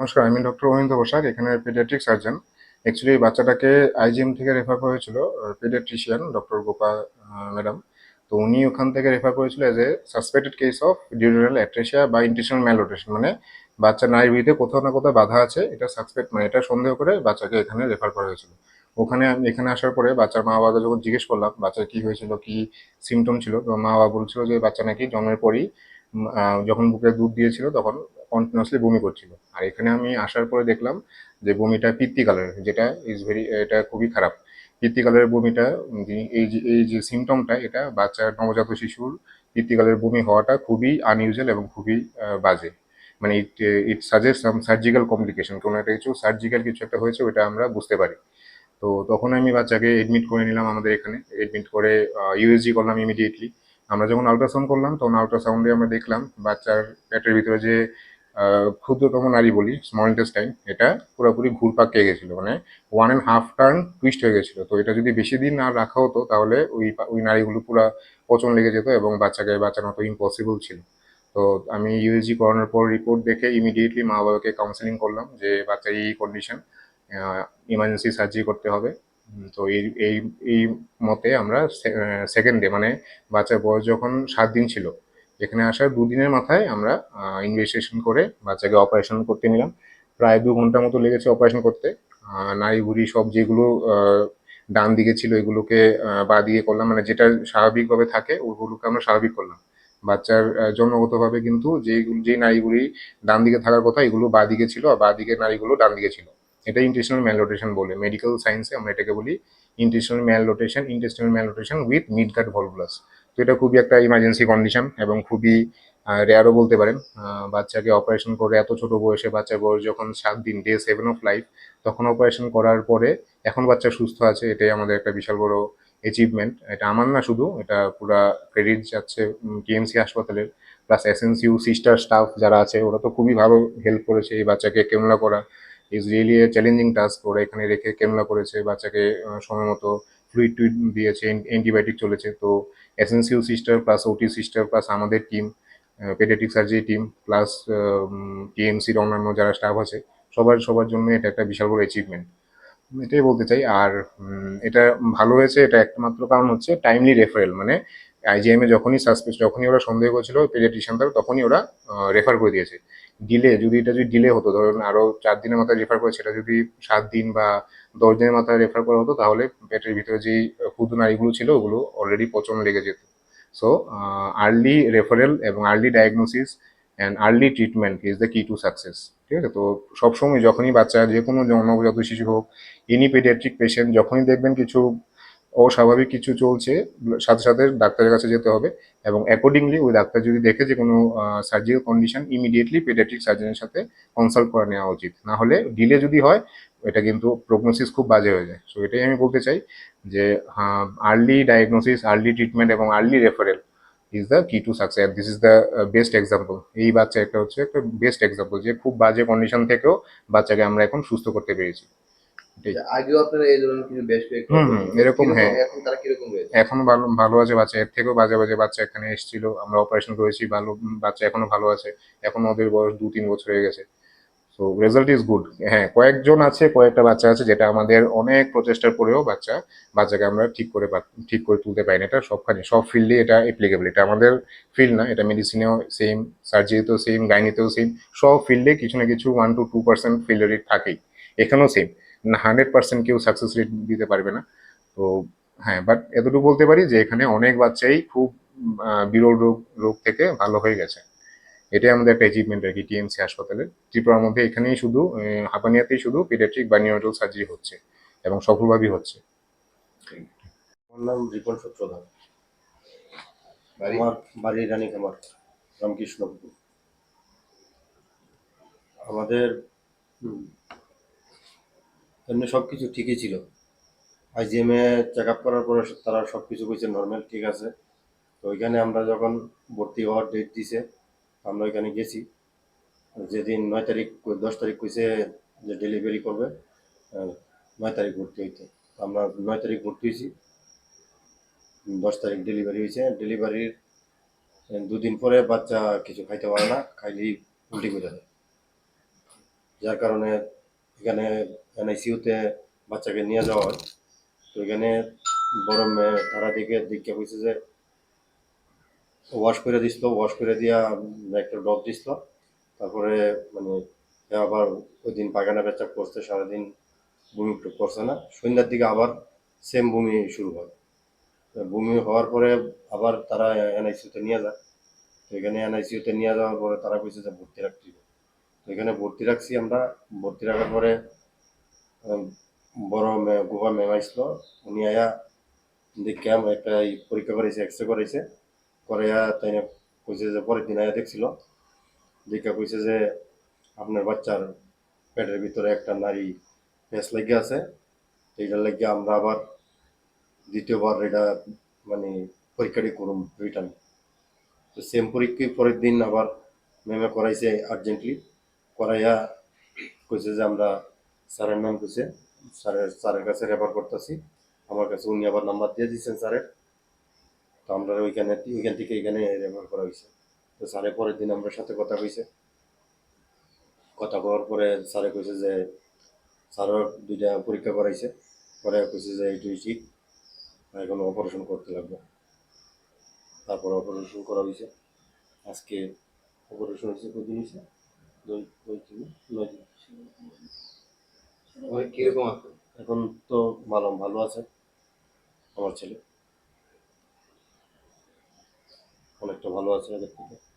নমস্কার, আমি ডক্টর অহিন্দ বসাক, এখানে পেডিয়াট্রিক সার্জন অ্যাকচুয়ালি বাচ্চাটাকে আইজিএম থেকে রেফার করেছিল পেডিয়াট্রিশিয়ান ডক্টর গোপা ম্যাডাম। তো উনি ওখান থেকে রেফার করেছিল as a suspected case of dural atresia বা ইন্টেশনাল ম্যালোটেশন মানে বাচ্চা নারীর ভিতরে কোথাও না কোথাও বাধা আছে, এটা সাসপেক্ট মানে এটা সন্দেহ করে বাচ্চাকে এখানে রেফার করা হয়েছিল। ওখানে আমি, এখানে আসার পরে বাচ্চার মা বাবাকে যখন জিজ্ঞেস করলাম, বাচ্চার কি হয়েছিল, কি সিমটম ছিল, তো মা বাবা বলছিল যে বাচ্চা নাকি জন্মের পরই যখন বুকে দুধ দিয়েছিল তখন কন্টিনিউসলি বমি করছিল। আর এখানে আমি আসার পরে দেখলাম যে বমিটা পিত্তি কালারের যেটা ইজ ভেরি এটা খুবই খারাপ। পিত্তি কালারের বমিটা এই যে এই যে সিমটমটা এটা বাচ্চার নবজাত শিশুর পিত্তি কালারের বমি হওয়াটা খুবই আনইউজুয়াল এবং খুবই বাজে। মানে it it suggest some surgical complication কোনো একটা কিছু সার্জিক্যাল কিছু একটা হয়েছে, ওটা আমরা বুঝতে পারি। তো তখন আমি বাচ্চাকে এডমিট করে নিলাম আমাদের এখানে এডমিট করে ইউএসজি করলাম ইমিডিয়েটলি আমরা যখন আলট্রাসাউন্ড করলাম, তখন আল্ট্রাসাউন্ডে আমরা দেখলাম বাচ্চার পেটের ভিতরে যে ক্ষুদ্রতম নারী বলি স্মল ইন্টেস্টাইন এটা পুরোপুরি ঘুরপাক খেয়ে গেছিল। মানে one and half turn twist হয়ে গেছিল। তো এটা যদি বেশি দিন না রাখা হতো, তাহলে ওই ওই নারীগুলো পুরো পচন লেগে যেত এবং বাচ্চাকে বাঁচানো তো ইম্পসিবল ছিল। তো আমি ইউএসজি করানোর পর রিপোর্ট দেখে ইমিডিয়েটলি মা বাবাকে কাউন্সেলিং করলাম যে বাচ্চার এই কন্ডিশন ইমার্জেন্সি সার্জারি করতে হবে। তো এই এই এই মতে আমরা সেকেন্ড ডে মানে বাচ্চার বয়স যখন সাত দিন ছিল এখানে আসার দুদিনের মাথায় আমরা ইনভেস্টিগেশন করে বাচ্চাকে অপারেশন করতে নিলাম। প্রায় দু ঘণ্টার মতো লেগেছে অপারেশন করতে। নাড়ি ভুড়ি সব যেগুলো ডান দিকে ছিল এগুলোকে বাঁ দিকে করলাম। মানে যেটা স্বাভাবিকভাবে থাকে, ওগুলোকে আমরা স্বাভাবিক করলাম। বাচ্চার জন্মগতভাবে কিন্তু যেগুলো যে নাড়িগুলি ডান দিকে থাকার কথা, এগুলো বাঁ দিকে ছিল আর বাঁ দিকের নাড়িগুলো ডান দিকে ছিল। এটা ইন্টেস্টিনাল ম্যালরোটেশন বলে। মেডিকেল সায়েন্সে আমরা এটাকে বলি intestinal malrotation intestinal malrotation with mid gut volvulus তো এটা খুবই একটা ইমার্জেন্সি কন্ডিশন এবং খুবই রেয়ারও বলতে পারেন। বাচ্চাকে অপারেশন করে এত ছোট বয়সে, বাচ্চার বয়স যখন সাত দিন ডে সেভেন অফ লাইফ তখন অপারেশন করার পরে এখন বাচ্চা সুস্থ আছে, এটাই আমাদের একটা বিশাল বড় অ্যাচিভমেন্ট এটা আমার না শুধু, এটা পুরা ক্রেডিট যাচ্ছে টিএমসি হাসপাতালের প্লাস এসএনসিউ সিস্টার স্টাফ যারা আছে, ওরা তো খুবই ভালো হেল্প করেছে এই বাচ্চাকে কেমলা করা। Is really a challenging task ওরা এখানে রেখে কেমলা করেছে, বাচ্চাকে সময় মতো ফ্লুইড টুইড দিয়েছে অ্যান্টিবায়োটিক চলেছে। তো SNCU sister plus OT sister plus আমাদের team paediatric surgery team plus টিএমসির অন্যান্য যারা স্টাফ আছে, সবার সবার জন্য এটা একটা বিশাল বড় অ্যাচিভমেন্ট এটাই বলতে চাই। আর এটা ভালো হয়েছে, এটা একমাত্র কারণ হচ্ছে টাইমলি রেফারেল মানে আইজিএম যখনই সাসপেক্ট যখনই ওরা সন্দেহ করেছিল পেডিয়াট্রিশিয়ান দ্বারা তখনই ওরা রেফার করে দিয়েছে। ডিলে যদি এটা যদি ডিলে হতো, ধরুন আরও চার দিনের মাথায় রেফার করে, সেটা যদি সাত দিন বা দশ দিনের মাথায় রেফার করা হতো, তাহলে পেটের ভিতরে যেই ক্ষুদ্র নারীগুলো ছিল, ওগুলো অলরেডি পচন লেগে যেত। সো আর্লি রেফারেল এবং early diagnosis and early treatment is the key to success ঠিক আছে? তো সবসময় যখনই বাচ্চা যে কোনো নবজাত শিশু হোক এনি পেডিয়াট্রিক পেশেন্ট যখনই দেখবেন কিছু অস্বাভাবিক কিছু চলছে, সাথে সাথে ডাক্তারের কাছে যেতে হবে এবং অ্যাকর্ডিংলি ওই ডাক্তার যদি দেখে যে কোনো সার্জিক্যাল কন্ডিশন ইমিডিয়েটলি পেডিয়াট্রিক সার্জনের সাথে কনসাল্ট করে নেওয়া উচিত। না হলে ডিলে যদি হয়, এটা কিন্তু প্রগনোসিস খুব বাজে হয়ে যায়। সো এটাই আমি বলতে চাই যে আর্লি ডায়াগনোসিস আর্লি ট্রিটমেন্ট এবং early referral is the key to success this is the best example এই বাচ্চা একটা হচ্ছে একটা বেস্ট এক্সাম্পল যে খুব বাজে কন্ডিশন থেকেও বাচ্চাকে আমরা এখন সুস্থ করতে পেরেছি। আগেও আপনারা এই ধরনের কিছু বেশ কয়েকটা হুম, হুম, এরকম হ্যাঁ। এখন তারা কীরকম রয়েছে এখন ভালো ভালো আছে বাচ্চা এর থেকেও বাজে বাজে বাচ্চা এখানে এসেছিল আমরা অপারেশন করেছি ভালো বাচ্চা এখনও ভালো আছে এখন ওদের বয়স দু তিন বছর হয়ে গেছে। সো রেজাল্ট ইজ গুড হ্যাঁ কয়েকজন আছে কয়েকটা বাচ্চা আছে যেটা আমাদের অনেক প্রচেষ্টার পরেও বাচ্চা বাচ্চাকে আমরা ঠিক করে ঠিক করে তুলতে পারি না এটা সবখানে সব ফিল্ডে এটা অ্যাপ্লিকেবল এটা আমাদের ফিল্ড না এটা মেডিসিনেও সেম সার্জারিতেও সেম গাইনিতেও সেম সব ফিল্ডে কিছু না কিছু one two two percent failure rate থাকেই। এখানেও সেম হান্ড্রেড পার্সেন্ট কেউ সাকসেস রেট দিতে পারবে না। তো হ্যাঁ বাট এতটুকু বলতে পারি যে এখানে অনেক বাচ্চাই খুব বিরল রোগ রোগ থেকে ভালো হয়ে গেছে। এটাই আমাদের একটা অ্যাচিভমেন্ট আর কি টিএমসি হাসপাতালে। ত্রিপুরার মধ্যে এখানেই শুধু হাপানিয়াতেই শুধু পিডিয়াট্রিক বা নিউরোটাল সার্জারি হচ্ছে এবং সফলভাবেই হচ্ছে। আমার নাম রিপন সূত্রধর বাড়ি? আমার বাড়ি রামকৃষ্ণপুর। আমাদের এমনি সব কিছু ঠিকই ছিল। আইজিএম চেক আপ করার পরে তারা সব কিছু কইছে নর্মাল ঠিক আছে। তো ওইখানে আমরা যখন ভর্তি হওয়ার ডেট দিছে, আমরা ওইখানে গেছি। যেদিন নয় তারিখ, দশ তারিখ কইছে যে ডেলিভারি করবে নয় তারিখ ভর্তি হইতে। আমরা নয় তারিখ ভর্তি হয়েছি দশ তারিখ ডেলিভারি হয়েছে ডেলিভারির দুদিন পরে বাচ্চা কিছু খাইতে পারে না, খাইলেই উল্টি করে যার কারণে এখানে এনআইসিউতে বাচ্চাকে নিয়ে যাওয়া হয়। তো এখানে বড় মেয়ে তারা দিকে দিকে কইছে যে ওয়াশ করে দিছিল ওয়াশ করে দিয়া একটা ড্রপ দিছিল। তারপরে মানে আবার ওই দিন পায়খানা পেচাপ করছে, সারাদিন বমি করছে না। সন্ধ্যার দিকে আবার সেম বমি শুরু হয়। বমি হওয়ার পরে আবার তারা এনআইসিউতে নিয়ে যায়। তো এখানে এনআইসিউতে নিয়ে যাওয়ার পরে তারা কইছে যে, ভর্তি রাখতে এখানে ভর্তি রাখছি আমরা। ভর্তি রাখার পরে বড় গোপা ম্যাম আসলো। উনি আয়া দেখে আমরা একটা পরীক্ষা করেছে এক্স রে করেছে করে তাই কইছে যে পরের দিন আয়া দেখছিল। দেখে কইছে যে আপনার বাচ্চার পেটের ভিতরে একটা নারী পেঁচ লেগে আছে। এইটার লেগে আমরা আবার দ্বিতীয়বার এটা মানে পরীক্ষাটি করুন রিটার্ন তো সেম পরীক্ষা পরের দিন আবার ম্যামে করাইছে আর্জেন্টলি করাইয়া কইছে যে আমরা স্যারের নাম কইছে, স্যারের স্যারের কাছে রেফার করতেছি। আমার কাছে উনি আবার নাম্বার দিয়ে দিচ্ছেন স্যারের। তো আমরা ওইখানে, ওইখান থেকে এখানে রেফার করা হয়েছে তো স্যারের পরের দিন আমরা সাথে কথা কইছে কথা কওয়ার পরে স্যারে কইছে যে স্যারও দুইটা পরীক্ষা করাইছে। পরে কইছে যে এইটুই ঠিক। এখন অপারেশন করতে লাগবে। তারপর অপারেশন করা হয়েছে আজকে অপারেশন হয়েছে কদিন হয়েছে কীরকম আছে? এখন তো ভালো ভালো আছে আমার ছেলে। অনেকটা ভালো আছে আগের থেকে।